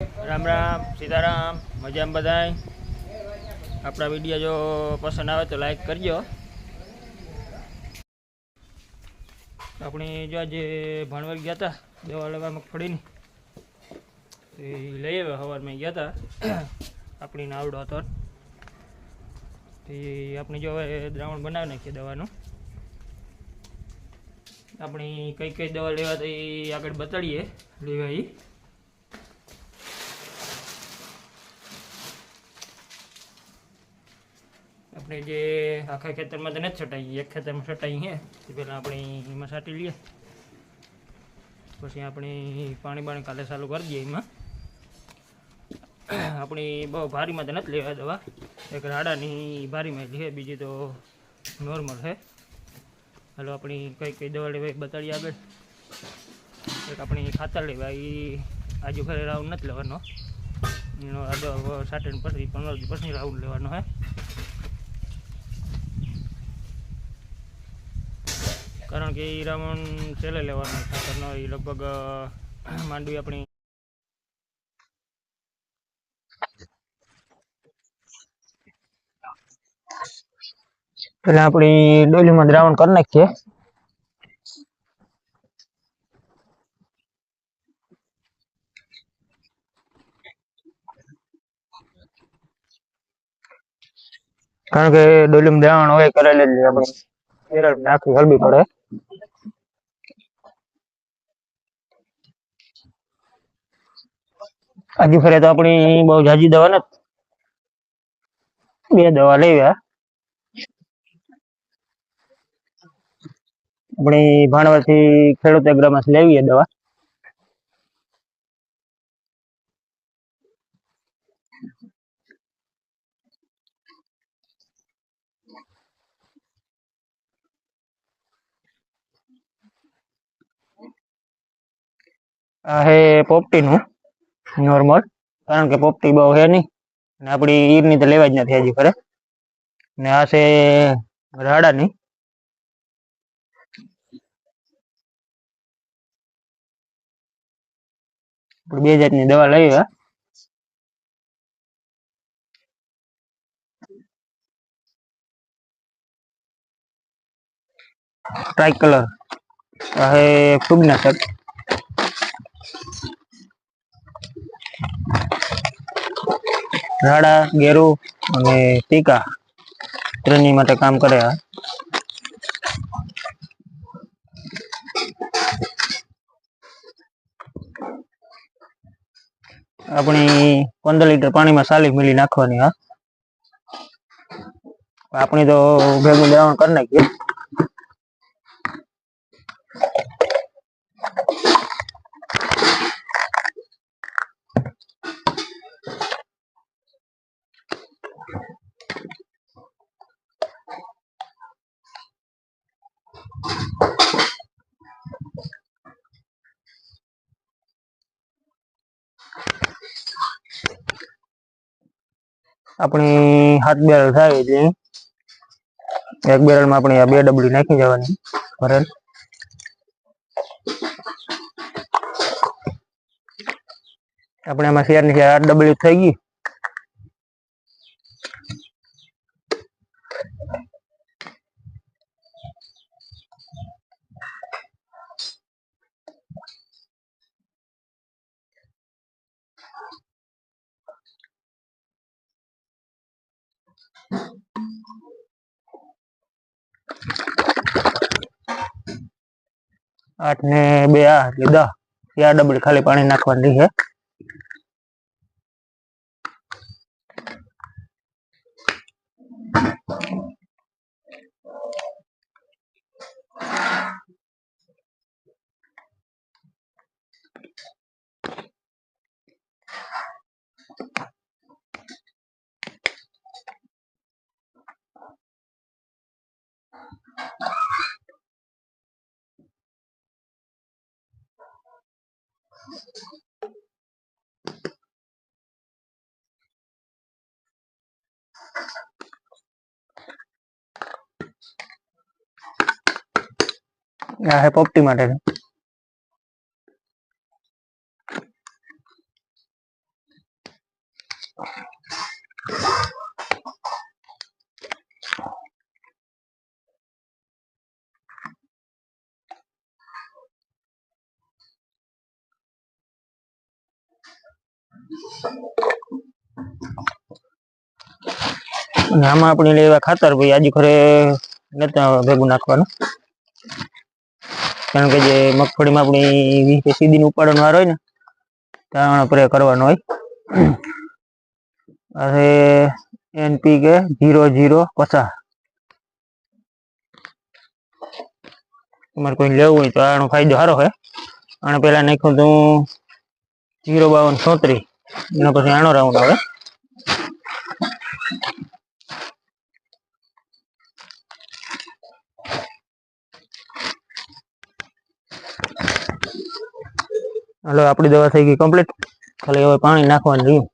રામ રામ, સીતારામ, મજામાં બધાય? આપણા વીડિયો જો પસંદ આવે તો લાઈક કરજો. આપણે જો આજે ભણવર ગયા હતા, દવા લેવા મગફળીની એ લઈ આવ્યા સવારમાં ગયા હતા. આપણી નાવડો હતો. એ આપણે જો હવે દ્રાવણ બનાવી નાખીએ દવાનું. આપણી કઈ કઈ દવા લેવા તો આગળ બતાડીએ, લેવા એ આપણે જે આખા ખેતરમાં તો નથી છટાઈ એક ખેતરમાં છટાઈ છે તે પહેલાં આપણે એમાં છાંટી લઈએ. પછી આપણે પાણી બાણી કાલે ચાલુ કરી દઈએ એમાં. આપણી બહુ ભારીમાં તો નથી લેવા દવા. એક રાડાની ભારીમાં લે, બીજી તો નોર્મલ છે હાલો, આપણી કઈ કઈ દવા લેવા એ બતાડીએ આગળ. એક આપણી ખાતર લેવા એ આજુ ઘરે રાઉન્ડ નથી લેવાનો. એનો આદો સાટન પછી પંદર પછી રાઉન્ડ લેવાનો હે. કારણ કે એ રાવણ છેલ્લે લેવાનો ખાતરનો એ લગભગ માંડવી આપણી પેલા આપણી ડોલીમાં દ્રાવણ કરી નાખીએ. કારણ કે ડોલીમાં દ્રાવણ હોય, કરેલું જ આપણે કેરળ નાખવી હલવી પડે હજી ફરે તો આપણી બહુ જાજી દવા નથી. બે દવા લેવા આપણી ભાણવરથી ખેડૂત એગ્રામાંથી લેવીએ દવા. આ હે પોપટીનું નોર્મલ કારણ કે પોપટી બહુ હે નહીં. ને આપણી ઈરની તો લેવા જ નથી હજી ખરે ને આ છે રાડાની. બે જાતની દવા લઈએ ટ્રાય કલર હે ફૂગનાશક રાડા, ગેરુ અને ટીકા ત્રણની માટે કામ કરે આ. આપણી પંદર લીટર પાણીમાં ચાલીસ મિલી નાખવાની, હા. આપણી તો ભેગું દ્રાવણ કરી નાખીએ. આપણી હાથ બેરલ થાય એટલે એક બેરલમાં આપણી આ બે ડબલી નાખી જવાની ભરેલ આપણે આમાં શેરની આઠ ડબલી થઈ ગઈ. આઠ ને બે આ એટલે દસ ત્યાં ડબલ ખાલી પાણી નાખવાની છે. આ હે પોપટી માટે આમાં આપણે લેવા ખાતર ભાઈ આજે ખરે નતા ભેગું નાખવાનું. કારણ કે જે મગફળીમાં આપણી વીસ કે સીધીને ઉપાડવાનો વાર હોય ને, ત્યાં આપણે કરવાનો હોય. અરે એનપી કે જીરો જીરો પચાસ. તમારે કોઈ લેવું હોય તો આનો ફાયદો સારો છે અને પેલા નાખ્યું તું જીરો બાવન છોતરી. એના પછી આનો રાઉન્ડ આવે. હાલો, આપણી દવા થઈ ગઈ કમ્પ્લીટ ખાલી હવે પાણી નાખવાનું રહ્યું.